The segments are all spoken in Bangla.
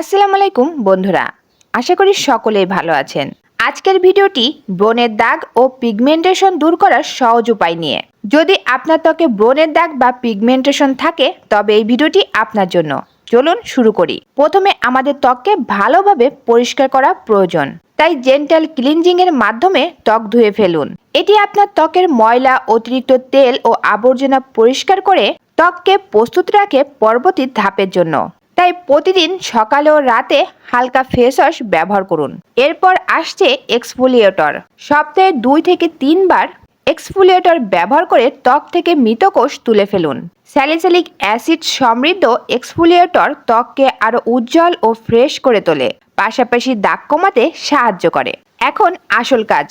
আসসালামু আলাইকুম, বন্ধুরা। আশা করি সকলেই ভালো আছেন। আজকের ভিডিওটি ব্রণের দাগ ও পিগমেন্টেশন দূর করার সহজ উপায় নিয়ে। যদি আপনার ত্বকে ব্রণের দাগ বা পিগমেন্টেশন থাকে, তবে এই ভিডিওটি আপনার জন্য। চলুন শুরু করি। প্রথমে আমাদের ত্বককে ভালোভাবে পরিষ্কার করা প্রয়োজন। তাই জেন্টাল ক্লিনজিং এর মাধ্যমে ত্বক ধুয়ে ফেলুন। এটি আপনার ত্বকের ময়লা, অতিরিক্ত তেল ও আবর্জনা পরিষ্কার করে ত্বককে প্রস্তুত রাখে পরবর্তী ধাপের জন্য। তাই প্রতিদিন সকালে ও রাতে হালকা ফেস ওয়াশ ব্যবহার করুন। এরপর আসছে এক্সফোলিয়েটর সপ্তাহে দুই থেকে তিনবার এক্সফোলিয়েটর ব্যবহার করে ত্বক থেকে মৃতকোষ তুলে ফেলুন। স্যালিসিলিক অ্যাসিড সমৃদ্ধ এক্সফোলিয়েটর ত্বককে আরও উজ্জ্বল ও ফ্রেশ করে তোলে, পাশাপাশি দাগ কমাতে সাহায্য করে। এখন আসল কাজ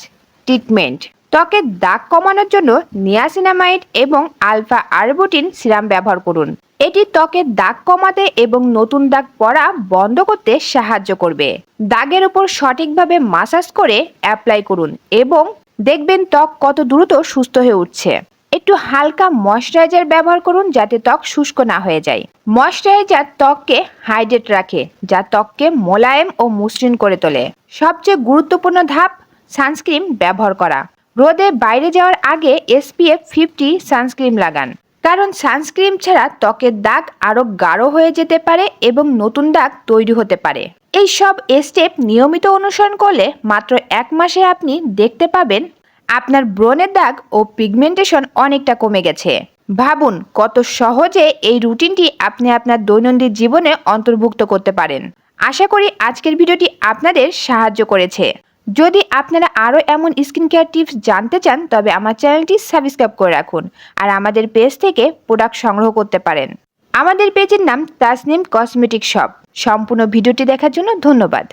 ট্রিটমেন্ট ত্বকের দাগ কমানোর জন্য নিয়াসিনামাইড এবং আলফা আরবুটিন সিরাম ব্যবহার করুন। এটি ত্বকের দাগ কমাতে এবং নতুন দাগ পড়া বন্ধ করতে সাহায্য করবে। দাগের উপর সঠিকভাবে মাসাজ করে অ্যাপ্লাই করুন এবং দেখবেন ত্বক কত দ্রুত সুস্থ হয়ে উঠছে। একটু হালকা ময়শ্চারাইজার ব্যবহার করুন যাতে ত্বক শুষ্ক না হয়ে যায়। ময়শ্চারাইজার ত্বককে হাইড্রেট রাখে, যা ত্বককে মোলায়েম ও মসৃণ করে তোলে। সবচেয়ে গুরুত্বপূর্ণ ধাপ সানস্ক্রিন ব্যবহার করা। রোদে বাইরে যাওয়ার আগে এসপিএফ ফিফটি সানস্ক্রিন লাগান। কারণ সানস্ক্রিন ছাড়া ত্বকের দাগ আরও গাঢ় হয়ে যেতে পারে এবং নতুন দাগ তৈরি হতে পারে। এই সব স্টেপ নিয়মিত অনুসরণ করলে মাত্র এক মাসে আপনি দেখতে পাবেন আপনার ব্রণের দাগ ও পিগমেন্টেশন অনেকটা কমে গেছে। ভাবুন কত সহজে এই রুটিনটি আপনি আপনার দৈনন্দিন জীবনে অন্তর্ভুক্ত করতে পারেন। আশা করি আজকের ভিডিওটি আপনাদের সাহায্য করেছে। যদি আপনারা আরও এমন স্কিন কেয়ার টিপস জানতে চান, তবে আমার চ্যানেলটি সাবস্ক্রাইব করে রাখুন আর আমাদের পেজ থেকে প্রোডাক্ট সংগ্রহ করতে পারেন। আমাদের পেজের নাম তাসনিম কসমেটিক শপ। সম্পূর্ণ ভিডিওটি দেখার জন্য ধন্যবাদ।